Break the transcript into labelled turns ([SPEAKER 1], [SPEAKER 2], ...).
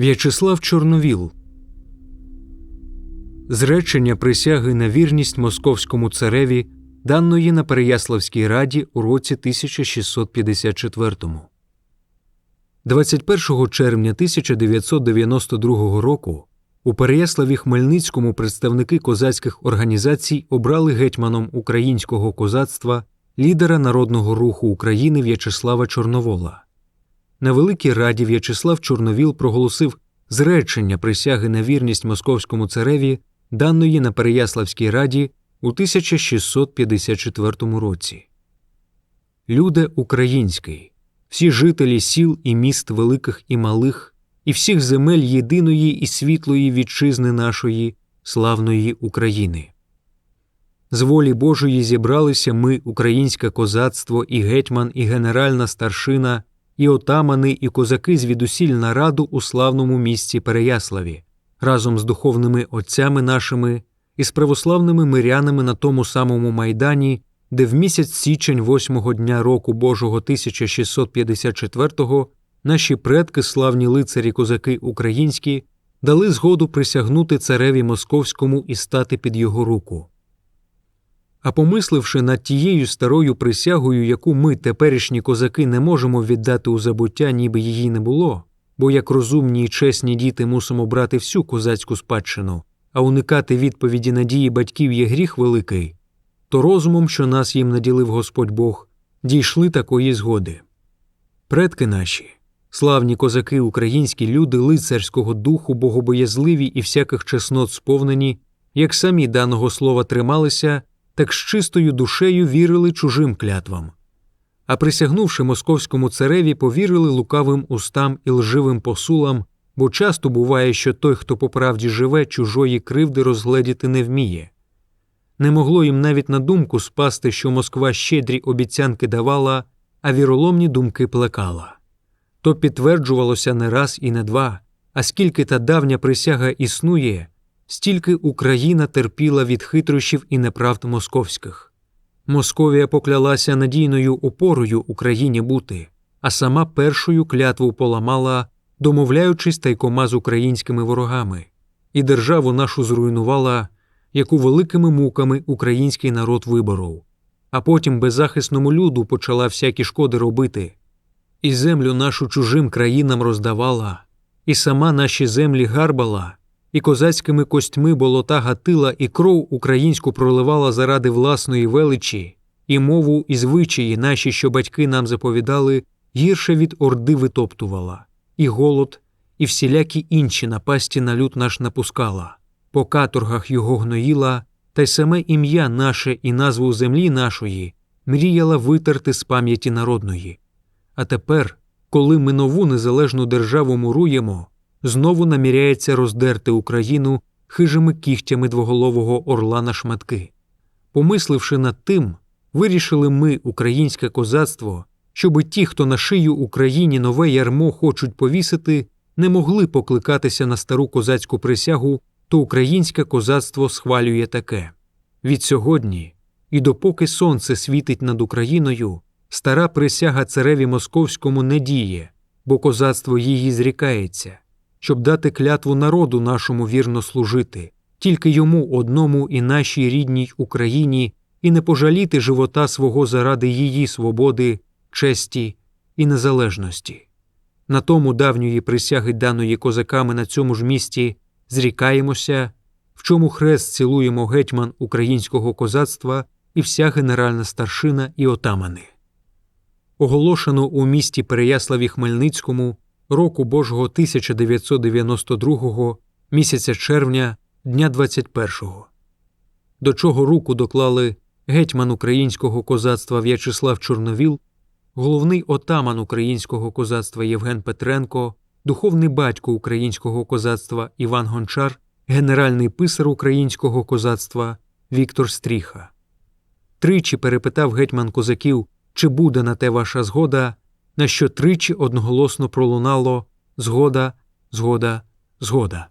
[SPEAKER 1] В'ячеслав Чорновіл Зречення присяги на вірність московському цареві даної на Переяславській раді у році 1654. 21 червня 1992 року у Переяславі Хмельницькому представники козацьких організацій обрали гетьманом українського козацтва лідера народного руху України В'ячеслава Чорновола. На Великій Раді В'ячеслав Чорновіл проголосив зречення присяги на вірність московському цареві даної на Переяславській раді у 1654 році. Люде український, всі жителі сіл і міст великих і малих, і всіх земель єдиної і світлої вітчизни нашої, славної України. З волі Божої зібралися ми, українське козацтво, і гетьман, і генеральна старшина, і отамани, і козаки звідусіль на раду у славному місті Переяславі, разом з духовними отцями нашими і з православними мирянами на тому самому майдані, де в місяць січень восьмого дня року Божого 1654-го наші предки, славні лицарі козаки українські, дали згоду присягнути цареві московському і стати під його руку. А помисливши над тією старою присягою, яку ми, теперішні козаки, не можемо віддати у забуття, ніби її не було, бо як розумні і чесні діти мусимо брати всю козацьку спадщину, а уникати відповіді надії батьків є гріх великий, то розумом, що нас їм наділив Господь Бог, дійшли такої згоди. Предки наші, славні козаки, українські люди лицарського духу, богобоязливі і всяких чеснот сповнені, як самі даного слова трималися, так з чистою душею вірили чужим клятвам. А присягнувши московському цареві, повірили лукавим устам і лживим посулам, бо часто буває, що той, хто по правді живе, чужої кривди розгледіти не вміє. Не могло їм навіть на думку спасти, що Москва щедрі обіцянки давала, а віроломні думки плекала. То підтверджувалося не раз і не два, а скільки та давня присяга існує, стільки Україна терпіла від хитрощів і неправд московських. Московія поклялася надійною опорою Україні бути, а сама першою клятву поламала, домовляючись тайкома з українськими ворогами, і державу нашу зруйнувала, яку великими муками український народ виборов, а потім беззахисному люду почала всякі шкоди робити, і землю нашу чужим країнам роздавала, і сама наші землі гарбала і козацькими костьми болота гатила, і кров українську проливала заради власної величі, і мову і звичаї наші, що батьки нам заповідали, гірше від орди витоптувала, і голод, і всілякі інші напасті на люд наш напускала, по каторгах його гноїла, та й саме ім'я наше і назву землі нашої мріяла витерти з пам'яті народної. А тепер, коли ми нову незалежну державу муруємо, знову наміряється роздерти Україну хижими кігтями двоголового орла на шматки. Помисливши над тим, вирішили ми, українське козацтво, щоби ті, хто на шию Україні нове ярмо хочуть повісити, не могли покликатися на стару козацьку присягу, то українське козацтво схвалює таке від сьогодні, і допоки сонце світить над Україною, стара присяга цареві московському не діє, бо козацтво її зрікається щоб дати клятву народу нашому вірно служити, тільки йому одному і нашій рідній Україні, і не пожаліти живота свого заради її свободи, честі і незалежності. На тому давньої присяги даної козаками на цьому ж місці зрікаємося, в чому хрест цілуємо гетьман українського козацтва і вся генеральна старшина і отамани. Оголошено у місті Переяславі Хмельницькому року Божого 1992 місяця червня, дня 21-го, до чого руку доклали гетьман українського козацтва В'ячеслав Чорновіл, головний отаман українського козацтва Євген Петренко, духовний батько українського козацтва Іван Гончар, генеральний писар українського козацтва Віктор Стріха. Тричі перепитав гетьман козаків, чи буде на те ваша згода на що тричі одноголосно пролунало згода, згода, згода.